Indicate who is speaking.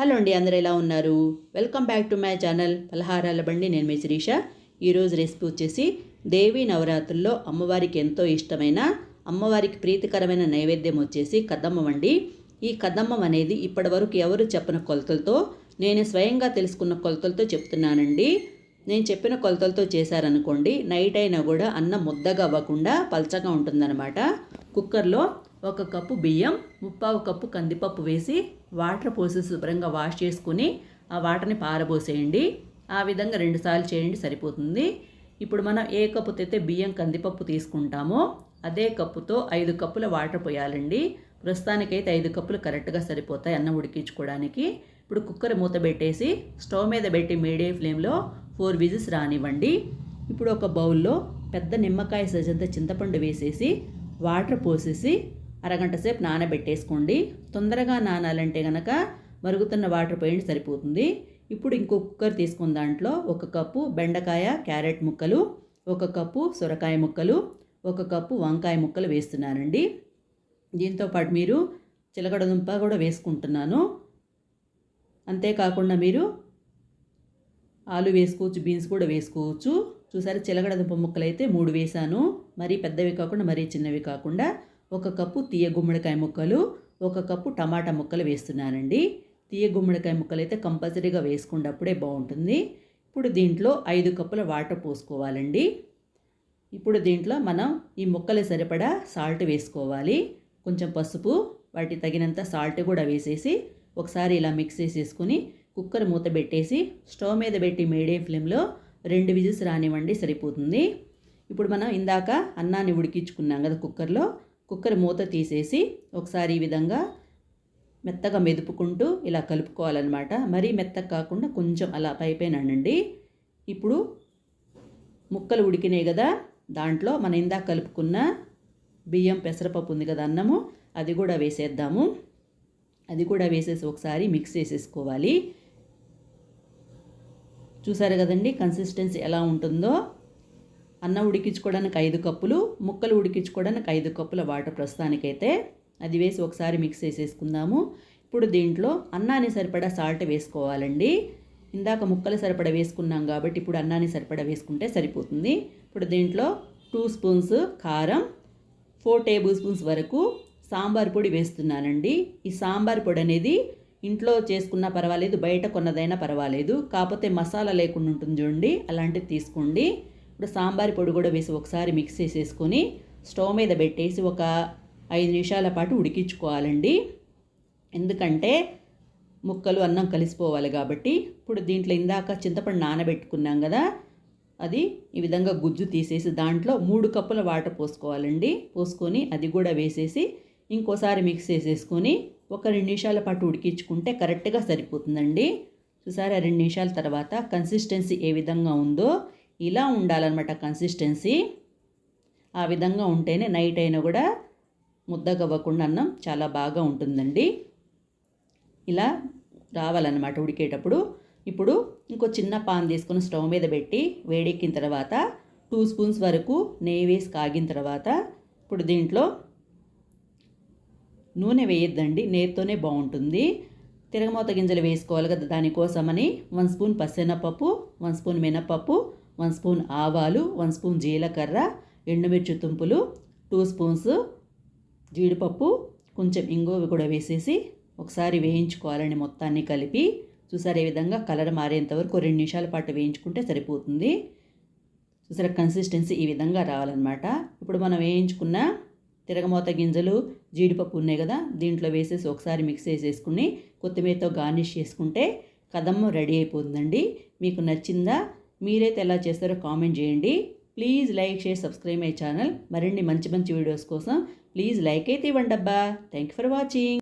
Speaker 1: Hello అండి అందరు ఎలా ఉన్నారు? Welcome back to my channel పలహారాల బండి. నేను మీ శిరీష. ఈరోజు రెసిపీ వచ్చేసి దేవీ నవరాత్రుల్లో అమ్మవారికి ఎంతో ఇష్టమైన అమ్మవారికి ప్రీతికరమైన నైవేద్యం వచ్చేసి కదమ్మం అండి. ఈ కదమ్మం అనేది ఇప్పటివరకు ఎవరు చెప్పిన కొలతలతో నేను స్వయంగా తెలుసుకున్న కొలతలతో చెప్తున్నానండి. నేను చెప్పిన కొలతలతో చేశారనుకోండి నైట్ అయినా కూడా అన్నం ముద్దగా అవ్వకుండా పల్చగా ఉంటుందన్నమాట. కుక్కర్లో ఒక కప్పు బియ్యం ముప్పావు కప్పు కందిపప్పు వేసి వాటర్ పోసి శుభ్రంగా వాష్ చేసుకుని ఆ వాటర్ని పారబోసేయండి. ఆ విధంగా రెండుసార్లు చేయండి సరిపోతుంది. ఇప్పుడు మనం ఏ కప్పుతో అయితే బియ్యం కందిపప్పు తీసుకుంటామో అదే కప్పుతో ఐదు కప్పుల వాటర్ పోయాలండి. ప్రస్తుతానికైతే ఐదు కప్పులు కరెక్ట్గా సరిపోతాయి అన్నం ఉడికించుకోవడానికి. ఇప్పుడు కుక్కర్ మూత పెట్టేసి స్టవ్ మీద పెట్టి మీడియం ఫ్లేమ్లో ఫోర్ విజిల్స్ రానివ్వండి. ఇప్పుడు ఒక బౌల్లో పెద్ద నిమ్మకాయ సజంత చింతపండు వేసేసి వాటర్ పోసేసి అరగంట సేపు నానబెట్టేసుకోండి. తొందరగా నానాలంటే కనుక మరుగుతున్న వాటర్ పోయండి సరిపోతుంది. ఇప్పుడు ఇంకో కుక్కర్ తీసుకున్న దాంట్లో ఒక కప్పు బెండకాయ క్యారెట్ ముక్కలు ఒక కప్పు సొరకాయ ముక్కలు ఒక కప్పు వంకాయ ముక్కలు వేస్తున్నానండి. దీంతోపాటు మీరు చిలకడదుంప కూడా వేసుకుంటున్నాను. అంతేకాకుండా మీరు ఆలు వేసుకోవచ్చు బీన్స్ కూడా వేసుకోవచ్చు. చూసారు చిలగడదుంప ముక్కలు అయితే మూడు వేసాను. మరీ పెద్దవి కాకుండా మరీ చిన్నవి కాకుండా ఒక కప్పు తీయ గుమ్మడికాయ ముక్కలు ఒక కప్పు టమాటా ముక్కలు వేస్తున్నానండి. తీయ గుమ్మడికాయ ముక్కలు అయితే కంపల్సరీగా వేసుకున్నప్పుడే బాగుంటుంది. ఇప్పుడు దీంట్లో ఐదు కప్పుల వాటర్ పోసుకోవాలండి. ఇప్పుడు దీంట్లో మనం ఈ ముక్కలు సరిపడా సాల్ట్ వేసుకోవాలి. కొంచెం పసుపు వాటి తగినంత సాల్ట్ కూడా వేసేసి ఒకసారి ఇలా మిక్స్ చేసేసుకుని కుక్కర్ మూత పెట్టేసి స్టవ్ మీద పెట్టి మీడియం ఫ్లేమ్లో రెండు విజిల్స్ రానివ్వండి సరిపోతుంది. ఇప్పుడు మనం ఇందాక అన్నాన్ని ఉడికించుకున్నాం కదా కుక్కర్లో కుక్కర్ మూత తీసేసి ఒకసారి ఈ విధంగా మెత్తగా మెదుపుకుంటూ ఇలా కలుపుకోవాలన్నమాట. మరీ మెత్తగా కాకుండా కొంచెం అలా పైపైనండి ఇప్పుడు ముక్కలు ఉడికినాయి కదా దాంట్లో మనం ఇందాక కలుపుకున్న బియ్యం పెసరపప్పు ఉంది కదా అన్నము అది కూడా వేసేద్దాము. అది కూడా వేసేసి ఒకసారి మిక్స్ చేసేసుకోవాలి. చూసారు కదండి కన్సిస్టెన్సీ ఎలా ఉంటుందో? అన్నం ఉడికించుకోవడానికి ఐదు కప్పులు ముక్కలు ఉడికించుకోవడానికి ఐదు కప్పుల వాటర్ ప్రస్తుతానికైతే అది వేసి ఒకసారి మిక్స్ చేసేసుకుందాము. ఇప్పుడు దీంట్లో అన్నాన్ని సరిపడా సాల్ట్ వేసుకోవాలండి. ఇందాక ముక్కలు సరిపడా వేసుకున్నాం కాబట్టి ఇప్పుడు అన్నాన్ని సరిపడా వేసుకుంటే సరిపోతుంది. ఇప్పుడు దీంట్లో టూ స్పూన్స్ కారం ఫోర్ టేబుల్ స్పూన్స్ వరకు సాంబార్ పొడి వేస్తున్నానండి. ఈ సాంబార్ పొడి అనేది ఇంట్లో చేసుకున్నా పర్వాలేదు బయట కొన్నదైనా పర్వాలేదు. కాకపోతే మసాలా లేకుండా ఉంటుంది చూడండి అలాంటివి తీసుకోండి. ఇప్పుడు సాంబార్ పొడి కూడా వేసి ఒకసారి మిక్స్ చేసేసుకొని స్టవ్ మీద పెట్టేసి ఒక ఐదు నిమిషాల పాటు ఉడికించుకోవాలండి. ఎందుకంటే ముక్కలు అన్నం కలిసిపోవాలి కాబట్టి ఇప్పుడు దీంట్లో ఇందాక చింతపండు నానబెట్టుకున్నాం కదా అది ఈ విధంగా గుజ్జు తీసేసి దాంట్లో మూడు కప్పుల వాటర్ పోసుకోవాలండి. పోసుకొని అది కూడా వేసేసి ఇంకోసారి మిక్స్ చేసేసుకొని ఒక రెండు నిమిషాల పాటు ఉడికించుకుంటే కరెక్ట్గా సరిపోతుందండి. చూసారా రెండు నిమిషాల తర్వాత కన్సిస్టెన్సీ ఏ విధంగా ఉందో ఇలా ఉండాలన్నమాట కన్సిస్టెన్సీ ఆ విధంగా ఉంటేనే నైట్ అయినా కూడా ముద్దగవ్వకుండా అన్నం చాలా బాగా ఉంటుందండి. ఇలా రావాలన్నమాట ఉడికేటప్పుడు. ఇప్పుడు ఇంకో చిన్న పాన్ తీసుకొని స్టవ్ మీద పెట్టి వేడెక్కిన తర్వాత టూ స్పూన్స్ వరకు నెయ్యి వేసి కాగిన తర్వాత ఇప్పుడు దీంట్లో నూనె వేయొద్దండి నేతితోనే బాగుంటుంది. తిరగమూత గింజలు వేసుకోవాలి కదా దానికోసమని వన్ స్పూన్ పసెనపప్పు వన్ స్పూన్ మినపప్పు వన్ స్పూన్ ఆవాలు వన్ స్పూన్ జీలకర్ర ఎండుమిర్చి తుంపులు టూ స్పూన్స్ జీడిపప్పు కొంచెం ఇంగువ కూడా వేసేసి ఒకసారి వేయించుకోవాలండి మొత్తాన్ని కలిపి. చూసారు ఏ విధంగా కలర్ మారేంత వరకు రెండు నిమిషాల పాటు వేయించుకుంటే సరిపోతుంది. చూసారా కన్సిస్టెన్సీ ఈ విధంగా రావాలన్నమాట. ఇప్పుడు మనం వేయించుకున్న తిరగమూత గింజలు జీడిపప్పు ఉన్నాయి కదా దీంట్లో వేసేసి ఒకసారి మిక్స్ చేసేసుకుని కొత్తిమీరతో గార్నిష్ చేసుకుంటే కదమ్మ రెడీ అయిపోతుందండి. మీకు నచ్చిందా మీరైతే ఎలా చేస్తారో కామెంట్ చేయండి. Please like share subscribe my channel. మరిన్ని మంచి మంచి వీడియోస్ కోసం ప్లీజ్ లైక్ అయితే ఇవ్వండి అబ్బా థ్యాంక్ యూ ఫర్ వాచింగ్